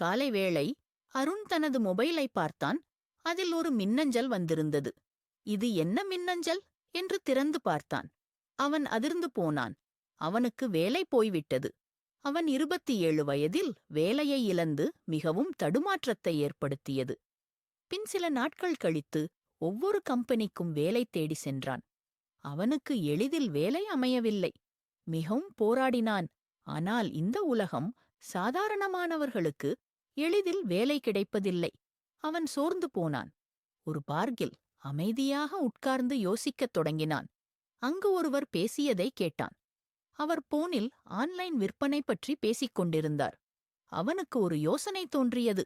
காலை வேளை அருண் தனது மொபைலை பார்த்தான். அதில் ஒரு மின்னஞ்சல் வந்திருந்தது. இது என்ன மின்னஞ்சல்? என்று திறந்து பார்த்தான். அவன் அதிர்ந்து போனான். அவனுக்கு வேலை போய்விட்டது. அவன் இருபத்தி ஏழு வயதில் வேலையை இழந்து மிகவும் தடுமாற்றத்தை ஏற்படுத்தியது. பின் சில நாட்கள் கழித்து ஒவ்வொரு கம்பெனிக்கும் வேலை தேடி சென்றான். அவனுக்கு எளிதில் வேலை அமையவில்லை. மிகவும் போராடினான். ஆனால் இந்த உலகம் சாதாரணமானவர்களுக்கு எளிதில் வேலை கிடைப்பதில்லை. அவன் சோர்ந்து போனான். ஒரு பார்கில் அமைதியாக உட்கார்ந்து யோசிக்கத் தொடங்கினான். அங்கு ஒருவர் பேசியதை கேட்டான். அவர் போனில் ஆன்லைன் விற்பனை பற்றி பேசிக் கொண்டிருந்தார். அவனுக்கு ஒரு யோசனை தோன்றியது.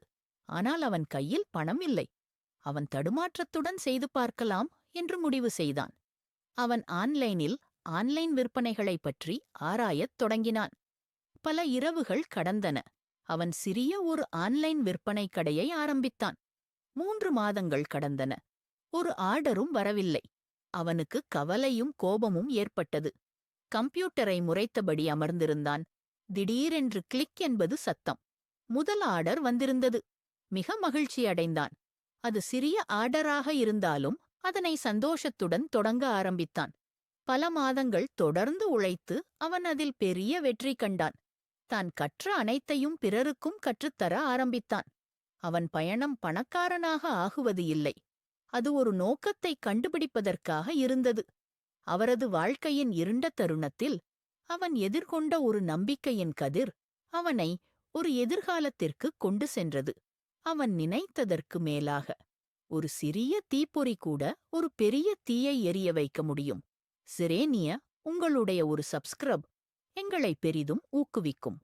ஆனால் அவன் கையில் பணம் இல்லை. அவன் தடுமாற்றத்துடன் செய்து பார்க்கலாம் என்று முடிவு செய்தான். அவன் ஆன்லைனில் ஆன்லைன் விற்பனைகளைப் பற்றி ஆராயத் தொடங்கினான். பல இரவுகள் கடந்தன. அவன் சிறிய ஒரு ஆன்லைன் விற்பனை கடையை ஆரம்பித்தான். மூன்று மாதங்கள் கடந்தன. ஒரு ஆர்டரும் வரவில்லை. அவனுக்கு கவலையும் கோபமும் ஏற்பட்டது. கம்ப்யூட்டரை முறைத்தபடி அமர்ந்திருந்தான். திடீரென்று கிளிக் என்பது சத்தம். முதல் ஆர்டர் வந்திருந்தது. மிக மகிழ்ச்சி அடைந்தான். அது சிறிய ஆர்டராக இருந்தாலும் அதனை சந்தோஷத்துடன் தொடங்க ஆரம்பித்தான். பல மாதங்கள் தொடர்ந்து உழைத்து அவன் அதில் பெரிய வெற்றி கண்டான். தான் கற்ற அனைத்தையும் பிறருக்கும் கற்றுத்தர ஆரம்பித்தான். அவன் பயணம் பணக்காரனாக ஆகுவது இல்லை. அது ஒரு நோக்கத்தை கண்டுபிடிப்பதற்காக இருந்தது. அவரது வாழ்க்கையின் இருண்ட தருணத்தில் அவன் எதிர்கொண்ட ஒரு நம்பிக்கையின் கதிர் அவனை ஒரு எதிர்காலத்திற்கு கொண்டு சென்றது. அவன் நினைத்ததற்கு மேலாக ஒரு சிறிய தீப்பொறி கூட ஒரு பெரிய தீயை எரிய வைக்க முடியும். சிரேனிய உங்களுடைய ஒரு சப்ஸ்கிரப் எங்களை பெரிதும் ஊக்குவிக்கும்.